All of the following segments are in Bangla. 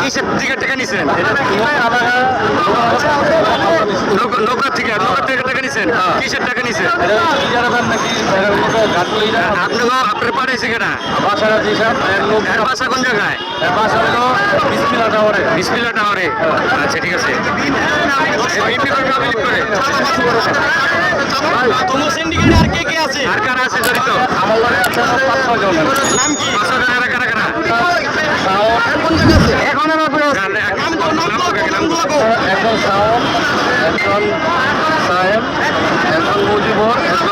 কিসের থেকে টাকা নিছেন নৌকা নৌকা থেকে নৌকা থেকে টাকা নিছেন কিসের টাকা নিছেন আপনার পাঠাইছে কেনা মাসারাত হিসাব এর বাসা কোন জায়গায়? বাসা হলো বিসমিল্লাহ টাওয়ারে। বিসমিল্লা টাওয়ারে। আচ্ছা ঠিক আছে। আর কে কে আছে? আর কারা আছে জড়িত আমার নাম কি বাসা কারা কারা কারা এখন আর নাম কো নাম কো নাম কো একজন সাহেব একজন সাহেব একজন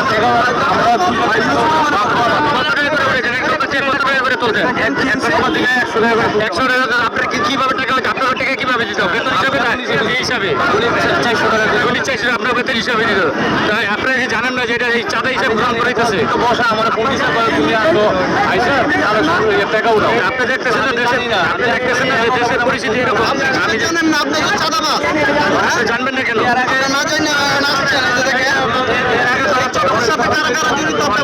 একশো টাকা আপনার কীভাবে টাকা আপনার টাকা কীভাবে দিত বেতন হিসাবে না এই হিসাবে উনি চাইছিল আপনার বেতন হিসাবে দিত তাই আপনারা কি জানেন না যে এটা এই চাঁদা হিসাবে গ্রহণ করাইতেছে বসা আমার পুলিশ তুমি আসো আইসা টাকা উঠাও আপনি দেখতেছেন না দেশের আপনি দেখতেছেন না দেশের পরিস্থিতি এরকম আমি জানেন না আপনি তো জানবেন না কেন? না জানি না চাঁদাবাজ কারা কারা জড়িত আপনি